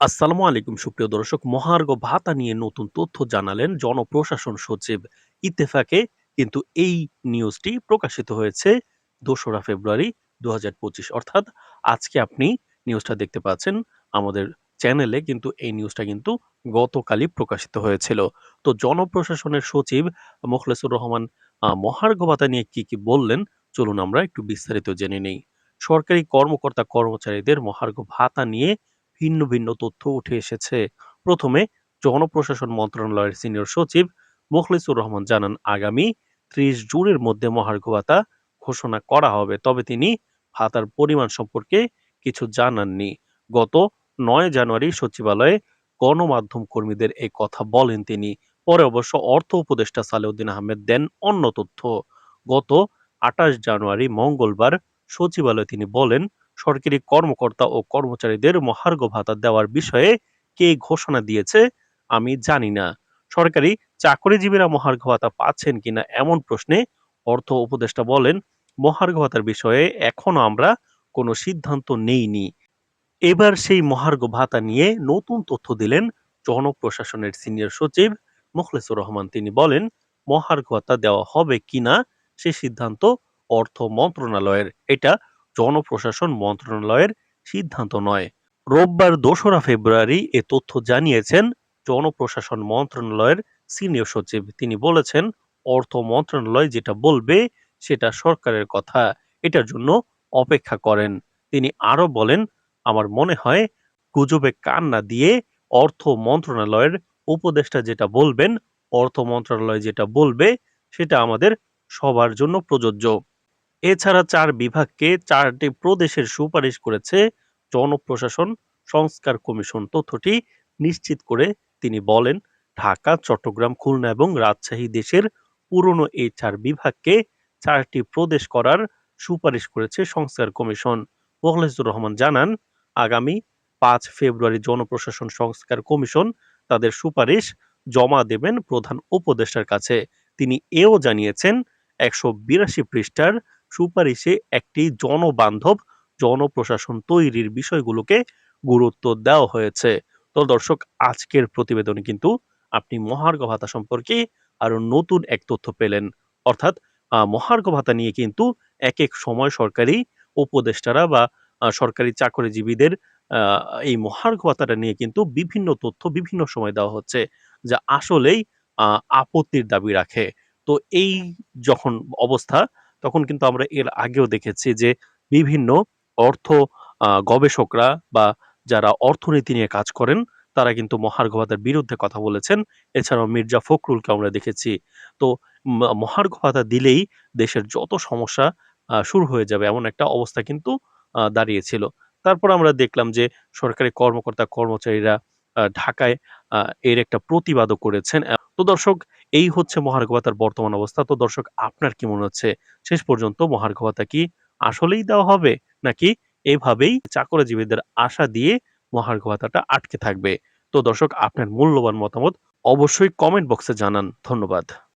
আসসালামু আলাইকুম, সুপ্রিয় দর্শক। মহার্ঘ ভাতা নিয়ে নতুন তথ্য জানালেন জনপ্রশাসন সচিব ইত্তেফাকে। কিন্তু এই নিউজটি প্রকাশিত হয়েছে দোসরা ফেব্রুয়ারি দু হাজার পঁচিশ। অর্থাৎ আজকে আপনি নিউজটা দেখতে পাচ্ছেন আমাদের চ্যানেলে, কিন্তু এই নিউজটা কিন্তু গতকালই প্রকাশিত হয়েছিল। তো জনপ্রশাসনের সচিব মোখলেসুর রহমান মহার্ঘ ভাতা নিয়ে কি কি বললেন, চলুন আমরা একটু বিস্তারিত জেনে নেই। সরকারি কর্মকর্তা কর্মচারীদের মহার্ঘ ভাতা নিয়ে ভিন্ন ভিন্ন তথ্য উঠে এসেছে। প্রথমে জনপ্রশাসন মন্ত্রণালয়ের সিনিয়র সচিব মোখলেসুর রহমান জানান, আগামী ত্রিশ জুনের মধ্যে মহার্ঘ ভাতা ঘোষণা করা হবে। তবে তিনি ভাতার পরিমাণ সম্পর্কে কিছু জানাননি। গত নয় জানুয়ারি সচিবালয়ে গণমাধ্যম কর্মীদের এই কথা বলেন তিনি। পরে অবশ্য অর্থ উপদেষ্টা সালেউদ্দিন আহমেদ দেন অন্য তথ্য। গত আঠাশ জানুয়ারি মঙ্গলবার সচিবালয়ে তিনি বলেন সরকারি কর্মকর্তা ও কর্মচারীদের মহার্ঘ ভাতা দেওয়ার বিষয়ে কে ঘোষণা দিয়েছে, আমি জানি না। সরকারি চাকরিজীবীরা মহার্ঘ ভাতা পাচ্ছেন কিনা এমন প্রশ্নে অর্থ উপদেষ্টা বলেন, মহার্ঘ ভাতার বিষয়ে এখনও আমরা কোনো সিদ্ধান্ত নেইনি। এবার সেই মহার্ঘ ভাতা নিয়ে নতুন তথ্য দিলেন জনপ্রশাসনের সিনিয়র সচিব মোখলেসুর রহমান। তিনি বলেন, মহার্ঘ ভাতা দেওয়া হবে কিনা সে সিদ্ধান্ত অর্থ মন্ত্রণালয়ের। এটা জনপ্রশাসন মন্ত্রণালয়ের সিদ্ধান্ত নয়। রোববার দোসরা ফেব্রুয়ারি এ তথ্য জানিয়েছেন জনপ্রশাসন মন্ত্রণালয়ের সিনিয়র সচিব। তিনি বলেছেন, অর্থ মন্ত্রণালয় যেটা বলবে সেটা সরকারের কথা, এটার জন্য অপেক্ষা করেন। তিনি আরও বলেন, আমার মনে হয় গুজবে কান না দিয়ে অর্থ মন্ত্রণালয়ের উপদেষ্টা যেটা বলবেন, অর্থ মন্ত্রণালয় যেটা বলবে, সেটা আমাদের সবার জন্য প্রযোজ্য। এছাড়া চার বিভাগকে চারটি প্রদেশের সুপারিশ করেছে জনপ্রশাসন, সংস্কার কমিশন। তথ্যটি নিশ্চিত করে তিনি বলেন, ঢাকা, চট্টগ্রাম, খুলনা এবং রাজশাহী দেশের পুরনো এই চার বিভাগকে চারটি প্রদেশ করার সুপারিশ করেছে সংস্কার কমিশন। মোখলেসুর রহমান জানান, আগামী পাঁচ ফেব্রুয়ারি জনপ্রশাসন, সংস্কার কমিশন তাদের সুপারিশ জমা দেবেন প্রধান উপদেষ্টার কাছে। তিনি এও জানিয়েছেন, একশো বিরাশি পৃষ্ঠার সুপারিশে একটি জনবান্ধব জনপ্রশাসন তৈরির বিষয়গুলোকে গুরুত্ব দেওয়া হয়েছে। তো দর্শক, আজকের প্রতিবেদনে কিন্তু আপনি মহার্ঘ ভাতা সম্পর্কে আরও নতুন এক তথ্য পেলেন। অর্থাৎ মহার্ঘ ভাতা নিয়ে কিন্তু এক এক সময় সরকারি উপদেষ্টারা বা সরকারি চাকরিজীবীদের এই মহার্ঘ ভাতাটা নিয়ে কিন্তু বিভিন্ন তথ্য বিভিন্ন সময় দেওয়া হচ্ছে, যা আসলেই আপত্তির দাবি রাখে। তো এই যখন অবস্থা তখন কিন্তু আমরা এর আগেও দেখেছি যে বিভিন্ন অর্থ গবেষকরা বা যারা অর্থনীতি নিয়ে কাজ করেন, তারা কিন্তু মহার্ঘ ভাতার বিরুদ্ধে কথা বলেছেন। এছাড়াও মির্জা ফখরুলকে আমরা দেখেছি। তো মহার্ঘ ভাতা দিলেই দেশের যত সমস্যা শুরু হয়ে যাবে এমন একটা অবস্থা কিন্তু দাঁড়িয়েছিল। তারপর আমরা দেখলাম যে সরকারি কর্মকর্তা কর্মচারীরা ঢাকায় এর একটা প্রতিবাদও করেছেন। তো দর্শক এই হচ্ছে মহার্ঘভাতার বর্তমান অবস্থা। তো দর্শক, আপনার কি মনে হচ্ছে? শেষ পর্যন্ত মহার্ঘ ভাতা কি আসলেই দেওয়া হবে? নাকি এভাবেই চাকরিজীবীদের আশা দিয়ে মহার্ঘ ভাতাটা আটকে থাকবে? তো দর্শক, আপনার মূল্যবান মতামত অবশ্যই কমেন্ট বক্সে জানান। ধন্যবাদ।